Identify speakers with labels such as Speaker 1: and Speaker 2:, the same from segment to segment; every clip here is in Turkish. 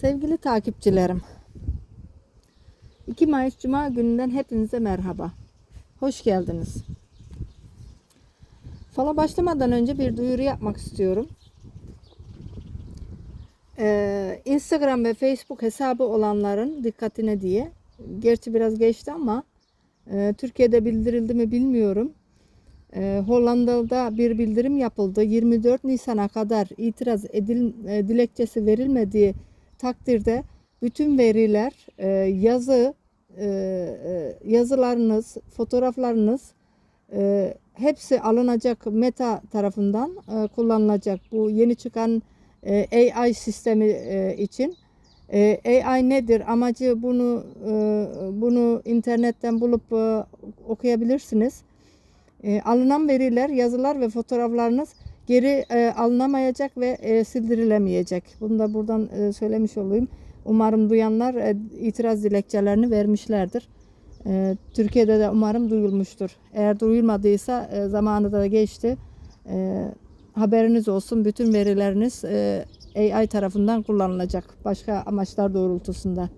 Speaker 1: Sevgili takipçilerim. 2 Mayıs Cuma gününden hepinize merhaba. Hoş geldiniz. Fala başlamadan önce bir duyuru yapmak istiyorum. Ee, Instagram ve Facebook hesabı olanların dikkatine diye. Gerçi biraz geçti ama e, Türkiye'de bildirildi mi bilmiyorum. Ee, Hollanda'da bir bildirim yapıldı. 24 Nisan'a kadar itiraz edil, e, dilekçesi verilmediği takdirde bütün veriler, e, yazı, e, e, yazılarınız, fotoğraflarınız e, hepsi alınacak Meta tarafından e, kullanılacak. Bu yeni çıkan e, AI sistemi e, için. E, AI nedir? Amacı bunu e, bunu internetten bulup e, okuyabilirsiniz. E, alınan veriler, yazılar ve fotoğraflarınız geri e, alınamayacak ve e, sildirilemeyecek. Bunu da buradan e, söylemiş olayım. Umarım duyanlar e, itiraz dilekçelerini vermişlerdir. E, Türkiye'de de umarım duyulmuştur. Eğer duyulmadıysa e, zamanı da geçti. E, haberiniz olsun. Bütün verileriniz e, AI tarafından kullanılacak. Başka amaçlar doğrultusunda.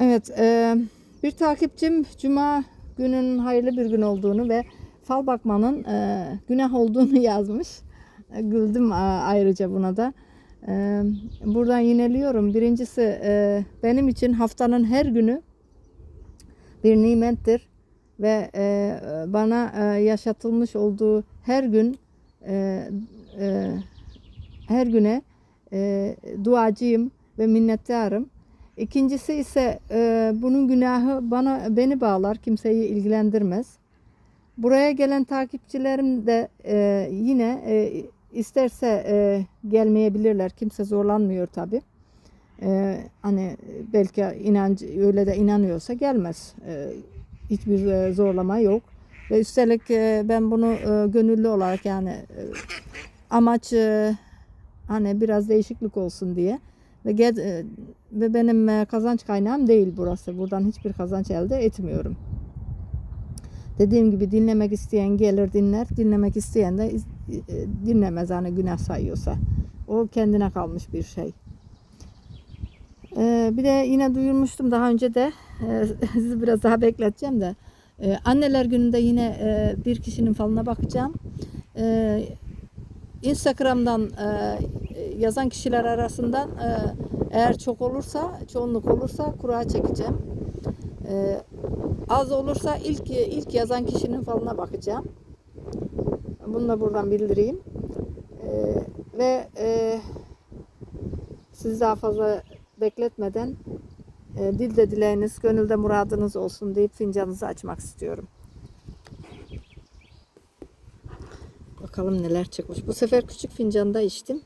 Speaker 1: Evet, e, bir takipçim Cuma günün hayırlı bir gün olduğunu ve fal bakmanın e, günah olduğunu yazmış. E, güldüm ayrıca buna da. E, buradan yineliyorum. Birincisi e, benim için haftanın her günü bir nimettir ve e, bana e, yaşatılmış olduğu her gün e, e, her güne e, duacıyım ve minnettarım. İkincisi ise e, bunun günahı bana beni bağlar, kimseyi ilgilendirmez. Buraya gelen takipçilerim de e, yine e, isterse e, gelmeyebilirler. Kimse zorlanmıyor tabi. E, hani belki inancı öyle de inanıyorsa gelmez. E, hiçbir e, zorlama yok. Ve üstelik e, ben bunu e, gönüllü olarak yani e, amaç e, hani biraz değişiklik olsun diye ve gel, e, ve benim e, kazanç kaynağım değil burası. Buradan hiçbir kazanç elde etmiyorum. Dediğim gibi dinlemek isteyen gelir dinler, dinlemek isteyen de e, dinlemez hani günah sayıyorsa. O kendine kalmış bir şey. Ee, bir de yine duyurmuştum daha önce de e, sizi biraz daha bekleteceğim de e, anneler gününde yine e, bir kişinin falına bakacağım. E, Instagram'dan e, yazan kişiler arasından e, eğer çok olursa, çoğunluk olursa kura çekeceğim. E, az olursa ilk ilk yazan kişinin falına bakacağım. Bunu da buradan bildireyim. E, ve e, sizi daha fazla bekletmeden e, dilde dileğiniz, gönülde muradınız olsun deyip fincanınızı açmak istiyorum. Bakalım neler çıkmış. Bu sefer küçük fincanda içtim.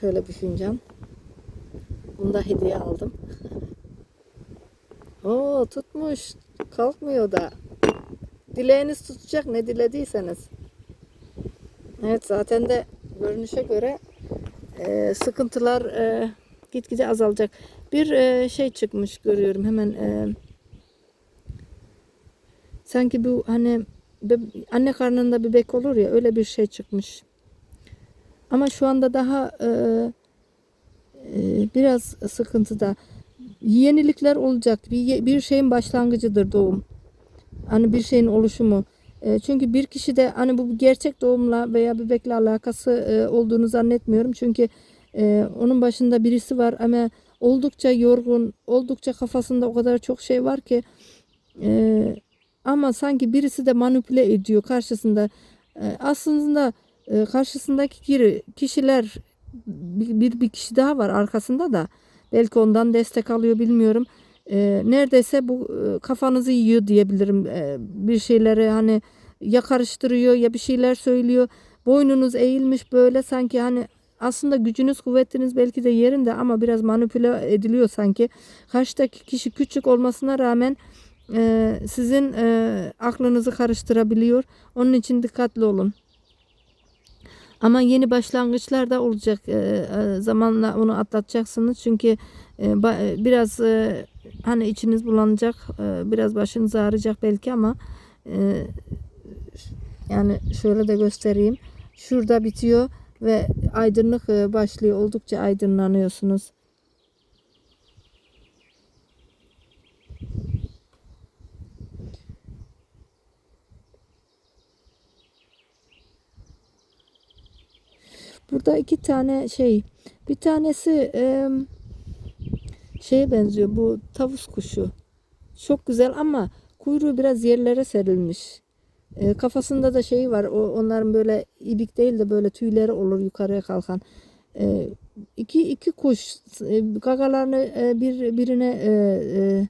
Speaker 1: Şöyle bir fincan. Bunu da hediye aldım. Oo tutmuş. Kalkmıyor da. Dileğiniz tutacak ne dilediyseniz. Evet zaten de görünüşe göre e, sıkıntılar e, gitgide azalacak. Bir e, şey çıkmış görüyorum hemen e, sanki bu hani anne karnında bebek olur ya öyle bir şey çıkmış. Ama şu anda daha e, e, biraz sıkıntıda. Yenilikler olacak. Bir, bir şeyin başlangıcıdır doğum. Hani bir şeyin oluşumu. E, çünkü bir kişi de hani bu gerçek doğumla veya bebekle alakası e, olduğunu zannetmiyorum. Çünkü e, onun başında birisi var ama oldukça yorgun, oldukça kafasında o kadar çok şey var ki e, ama sanki birisi de manipüle ediyor karşısında. E, aslında e, karşısındaki kişiler bir, bir, bir kişi daha var arkasında da belki ondan destek alıyor bilmiyorum. E, neredeyse bu e, kafanızı yiyor diyebilirim. E, bir şeyleri hani ya karıştırıyor ya bir şeyler söylüyor. Boynunuz eğilmiş böyle sanki hani aslında gücünüz kuvvetiniz belki de yerinde ama biraz manipüle ediliyor sanki. Karşıdaki kişi küçük olmasına rağmen e, sizin e, aklınızı karıştırabiliyor. Onun için dikkatli olun. Ama yeni başlangıçlar da olacak. E, e, zamanla onu atlatacaksınız. Çünkü e, e, biraz hani içiniz bulanacak, biraz başınız ağrıyacak belki ama yani şöyle de göstereyim. Şurada bitiyor. ve aydınlık başlıyor. Oldukça aydınlanıyorsunuz. Burada iki tane şey. Bir tanesi e, şeye benziyor. Bu tavus kuşu. Çok güzel ama kuyruğu biraz yerlere serilmiş. E, kafasında da şey var. O, onların böyle ibik değil de böyle tüyleri olur yukarıya kalkan. E, iki, iki kuş e, gagalarını e, bir birine e, e,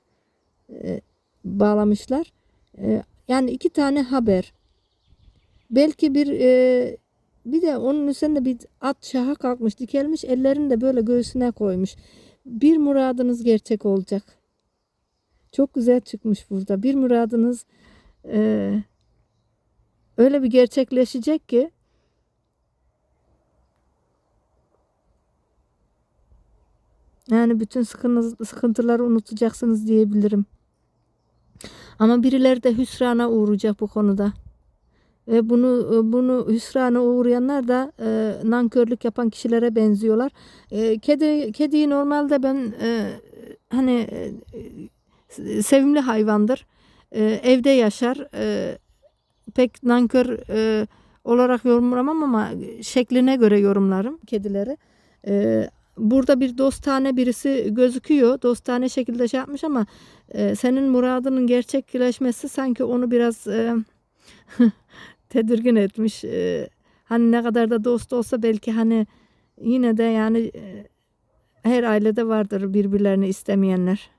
Speaker 1: e, bağlamışlar. E, yani iki tane haber. Belki bir e, bir de onun üzerinde bir at şaha kalkmış, dikelmiş, ellerini de böyle göğsüne koymuş. Bir muradınız gerçek olacak. Çok güzel çıkmış burada. Bir muradınız e, öyle bir gerçekleşecek ki yani bütün sıkıntı, sıkıntıları unutacaksınız diyebilirim. Ama birileri de hüsrana uğrayacak bu konuda. Ve bunu bunu hüsrana uğrayanlar da e, nankörlük yapan kişilere benziyorlar. E, kedi kediyi normalde ben e, hani e, sevimli hayvandır. E, evde yaşar. E, pek nankör e, olarak yorumlamam ama şekline göre yorumlarım kedileri. E, burada bir dostane birisi gözüküyor. Dostane şekilde şey yapmış ama e, senin muradının gerçekleşmesi sanki onu biraz e, tedirgin etmiş. E, hani ne kadar da dost olsa belki hani yine de yani e, her ailede vardır birbirlerini istemeyenler.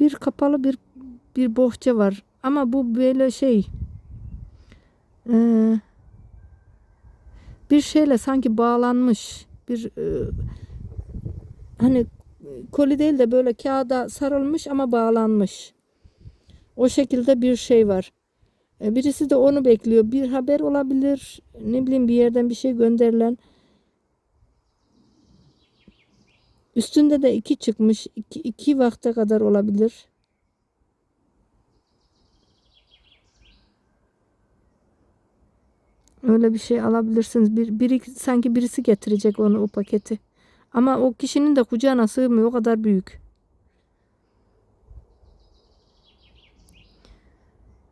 Speaker 1: Bir kapalı bir bir bohça var. Ama bu böyle şey e, bir şeyle sanki bağlanmış. Bir hani koli değil de böyle kağıda sarılmış ama bağlanmış. O şekilde bir şey var. E, birisi de onu bekliyor. Bir haber olabilir. Ne bileyim bir yerden bir şey gönderilen. Üstünde de iki çıkmış. İki, iki vakte kadar olabilir. Öyle bir şey alabilirsiniz. Bir, biri, sanki birisi getirecek onu o paketi. Ama o kişinin de kucağına sığmıyor. O kadar büyük.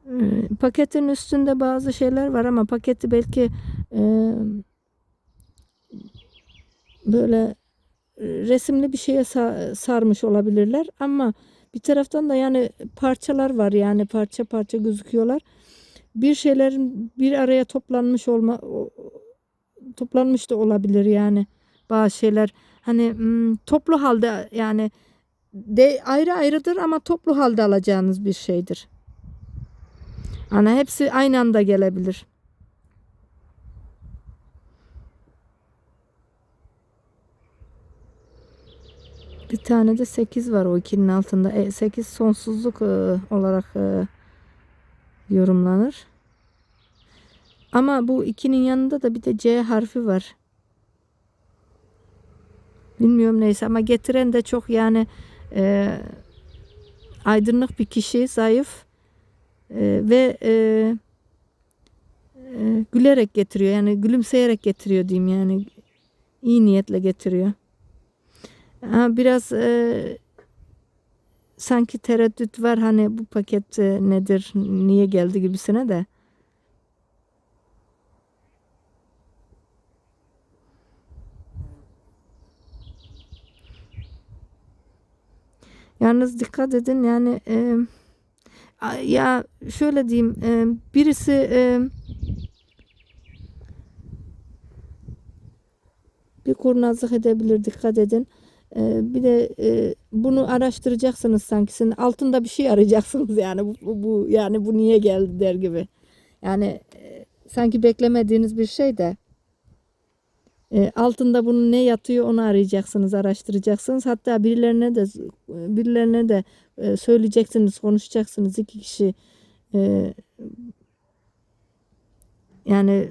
Speaker 1: Ee, paketin üstünde bazı şeyler var ama paketi belki e, böyle resimli bir şeye sa- sarmış olabilirler ama bir taraftan da yani parçalar var yani parça parça gözüküyorlar. Bir şeylerin bir araya toplanmış olma toplanmış da olabilir yani bazı şeyler hani toplu halde yani de ayrı ayrıdır ama toplu halde alacağınız bir şeydir. Ana hepsi aynı anda gelebilir. Bir tane de 8 var o ikinin altında. E, 8 sonsuzluk e, olarak e, yorumlanır. Ama bu ikinin yanında da bir de C harfi var. Bilmiyorum neyse ama getiren de çok yani e, aydınlık bir kişi, zayıf e, ve e, e, gülerek getiriyor. Yani gülümseyerek getiriyor diyeyim yani iyi niyetle getiriyor. Ha, biraz e, sanki tereddüt var hani bu paket e, nedir, niye geldi gibisine de. Yalnız dikkat edin yani e, ya şöyle diyeyim e, birisi e, bir kurnazlık edebilir dikkat edin. E, bir de e, bunu araştıracaksınız sanki sizin altında bir şey arayacaksınız yani bu, bu, bu yani bu niye geldi der gibi. Yani e, sanki beklemediğiniz bir şey de e, altında bunun ne yatıyor onu arayacaksınız, araştıracaksınız. Hatta birilerine de birilerine de e, söyleyeceksiniz, konuşacaksınız iki kişi. E, yani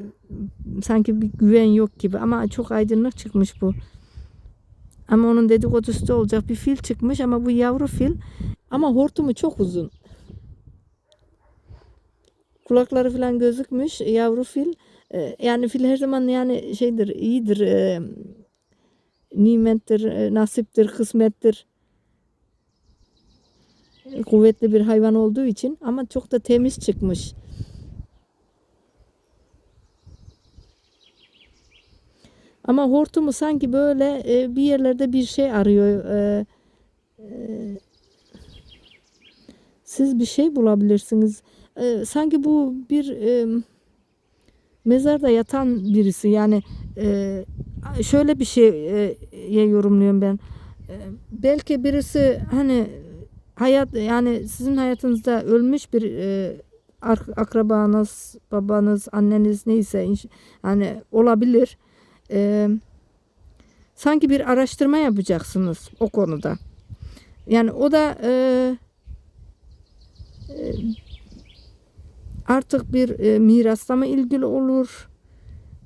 Speaker 1: sanki bir güven yok gibi ama çok aydınlık çıkmış bu. Ama onun dedikodusu da olacak bir fil çıkmış ama bu yavru fil Ama hortumu çok uzun. Kulakları falan gözükmüş yavru fil. Ee, yani fil her zaman yani şeydir iyidir. e, nimettir, e, nasiptir, kısmettir. E, Kuvvetli bir hayvan olduğu için ama çok da temiz çıkmış. Ama hortumu sanki böyle e, bir yerlerde bir şey arıyor. E, e, siz bir şey bulabilirsiniz. E, sanki bu bir e, mezarda yatan birisi. Yani e, şöyle bir şeye yorumluyorum ben. E, belki birisi hani hayat yani sizin hayatınızda ölmüş bir e, akrabanız, babanız, anneniz neyse yani olabilir. E, sanki bir araştırma yapacaksınız o konuda. Yani o da e, e, artık bir e, mirasla mı ilgili olur?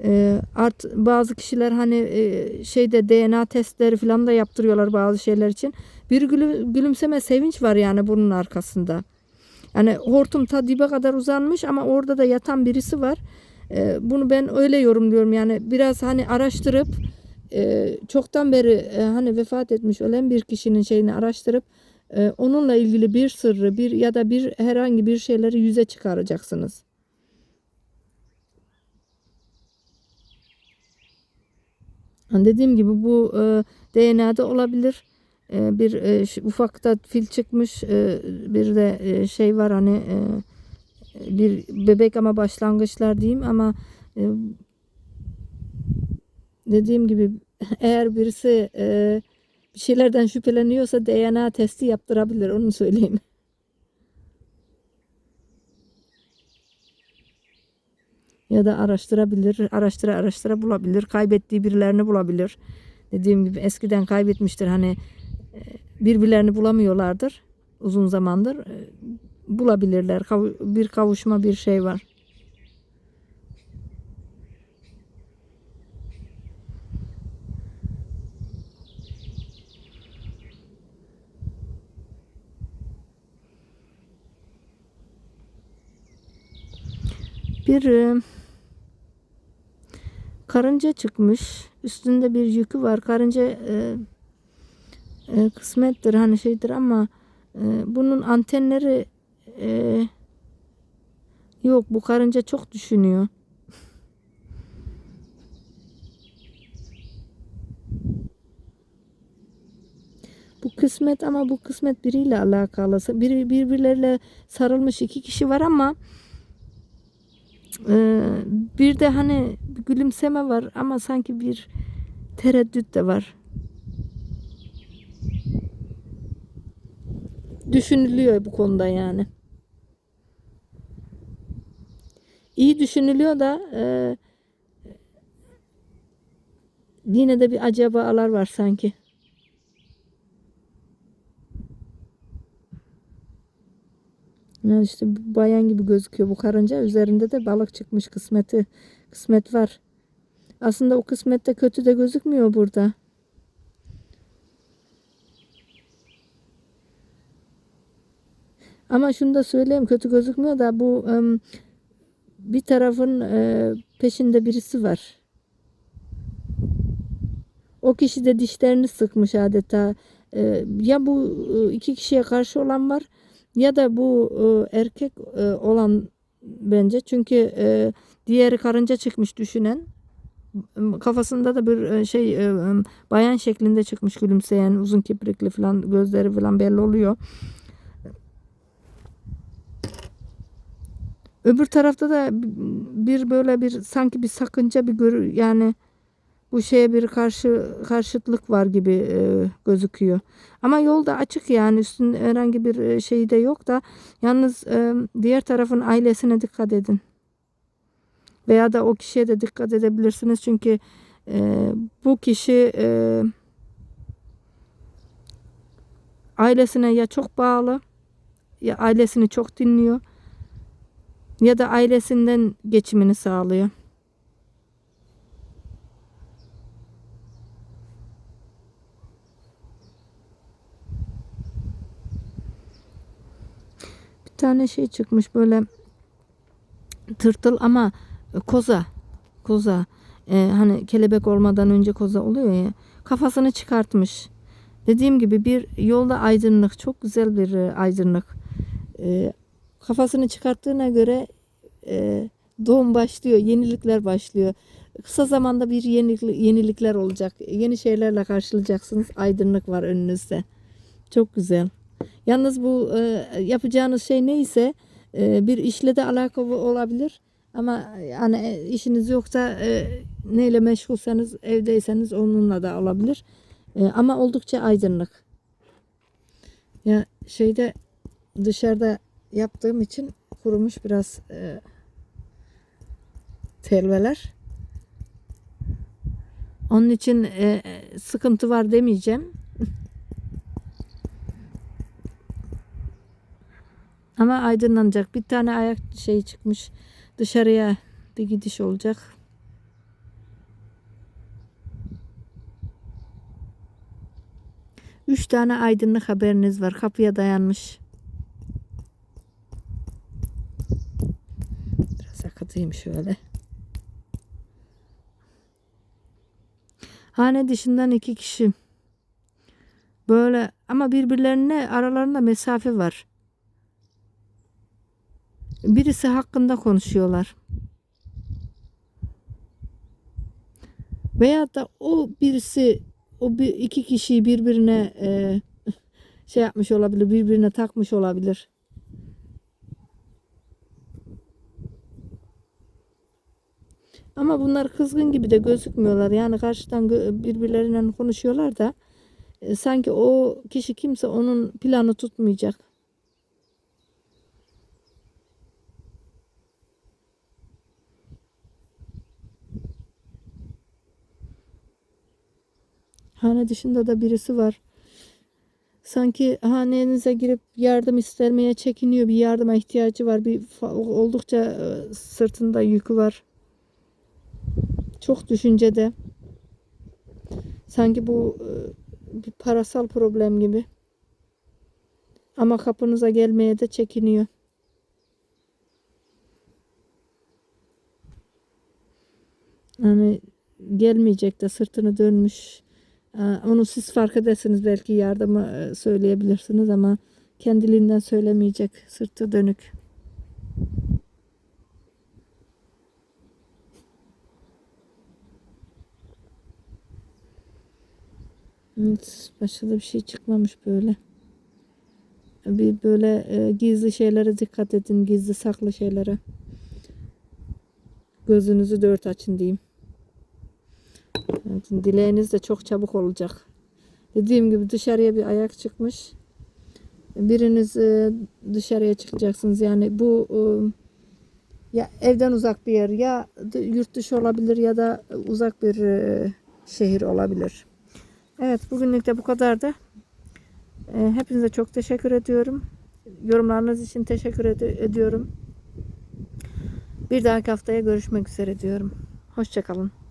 Speaker 1: E, art bazı kişiler hani e, şeyde DNA testleri falan da yaptırıyorlar bazı şeyler için. Bir gülü- gülümseme sevinç var yani bunun arkasında. Yani hortum ta dibe kadar uzanmış ama orada da yatan birisi var. E, bunu ben öyle yorumluyorum yani biraz hani araştırıp e, çoktan beri e, hani vefat etmiş ölen bir kişinin şeyini araştırıp onunla ilgili bir sırrı bir ya da bir herhangi bir şeyleri yüze çıkaracaksınız. Dediğim gibi bu e, DNA'da olabilir. E, bir e, ufakta fil çıkmış, e, bir de e, şey var hani e, bir bebek ama başlangıçlar diyeyim ama e, dediğim gibi eğer birisi e, bir şeylerden şüpheleniyorsa DNA testi yaptırabilir onu söyleyeyim. Ya da araştırabilir, araştıra araştıra bulabilir, kaybettiği birilerini bulabilir. Dediğim gibi eskiden kaybetmiştir hani e, birbirlerini bulamıyorlardır uzun zamandır. E, Bulabilirler, bir kavuşma bir şey var. Bir e, karınca çıkmış. Üstünde bir yükü var. Karınca e, e, kısmettir hani şeydir ama e, bunun antenleri e, yok. Bu karınca çok düşünüyor. Bu kısmet ama bu kısmet biriyle alakalı. Biri birbirleriyle sarılmış iki kişi var ama ee, bir de hani gülümseme var ama sanki bir tereddüt de var. Düşünülüyor bu konuda yani. İyi düşünülüyor da e, yine de bir acabalar var sanki. Ya işte bayan gibi gözüküyor bu karınca. Üzerinde de balık çıkmış kısmeti. Kısmet var. Aslında o kısmette kötü de gözükmüyor burada. Ama şunu da söyleyeyim kötü gözükmüyor da bu bir tarafın e, peşinde birisi var. O kişi de dişlerini sıkmış adeta. E, ya bu e, iki kişiye karşı olan var ya da bu e, erkek e, olan bence çünkü e, diğeri karınca çıkmış düşünen kafasında da bir e, şey e, bayan şeklinde çıkmış gülümseyen uzun kiprikli falan gözleri falan belli oluyor. Öbür tarafta da bir böyle bir sanki bir sakınca bir gör yani bu şeye bir karşı karşıtlık var gibi e, gözüküyor. Ama yolda açık yani üstünde herhangi bir şey de yok da yalnız e, diğer tarafın ailesine dikkat edin. Veya da o kişiye de dikkat edebilirsiniz çünkü e, bu kişi e, ailesine ya çok bağlı ya ailesini çok dinliyor ya da ailesinden geçimini sağlıyor. Tane şey çıkmış böyle tırtıl ama koza. Koza. Ee, hani kelebek olmadan önce koza oluyor ya. Kafasını çıkartmış. Dediğim gibi bir yolda aydınlık. Çok güzel bir e, aydınlık. Ee, kafasını çıkarttığına göre e, doğum başlıyor. Yenilikler başlıyor. Kısa zamanda bir yenilik, yenilikler olacak. Yeni şeylerle karşılayacaksınız. Aydınlık var önünüzde. Çok güzel. Yalnız bu e, yapacağınız şey neyse e, bir işle de alakalı olabilir. Ama yani e, işiniz yoksa e, neyle meşgulseniz evdeyseniz onunla da olabilir. E, ama oldukça aydınlık. Ya şeyde dışarıda yaptığım için kurumuş biraz e, telveler. Onun için e, sıkıntı var demeyeceğim. Ama aydınlanacak. Bir tane ayak şey çıkmış. Dışarıya bir gidiş olacak. Üç tane aydınlık haberiniz var. Kapıya dayanmış. Biraz akıtayım şöyle. Hane dışından iki kişi. Böyle ama birbirlerine aralarında mesafe var. Birisi hakkında konuşuyorlar. Veya da o birisi o bir, iki kişiyi birbirine e, şey yapmış olabilir, birbirine takmış olabilir. Ama bunlar kızgın gibi de gözükmüyorlar. Yani karşıdan birbirleriyle konuşuyorlar da e, sanki o kişi kimse onun planı tutmayacak. Hane dışında da birisi var. Sanki hanenize girip yardım istemeye çekiniyor. Bir yardıma ihtiyacı var. Bir oldukça e, sırtında yükü var. Çok düşüncede. Sanki bu e, bir parasal problem gibi. Ama kapınıza gelmeye de çekiniyor. Yani gelmeyecek de sırtını dönmüş. Ee, Onu siz fark edersiniz belki yardımı e, söyleyebilirsiniz ama kendiliğinden söylemeyecek sırtı dönük. Evet, başka bir şey çıkmamış böyle. Bir böyle e, gizli şeylere dikkat edin, gizli saklı şeylere. Gözünüzü dört açın diyeyim. Evet, dileğiniz de çok çabuk olacak. Dediğim gibi dışarıya bir ayak çıkmış. Biriniz e, dışarıya çıkacaksınız. Yani bu e, ya evden uzak bir yer ya yurt dışı olabilir ya da uzak bir e, şehir olabilir. Evet bugünlük de bu kadardı. E, hepinize çok teşekkür ediyorum. Yorumlarınız için teşekkür ed- ediyorum. Bir dahaki haftaya görüşmek üzere diyorum. Hoşçakalın.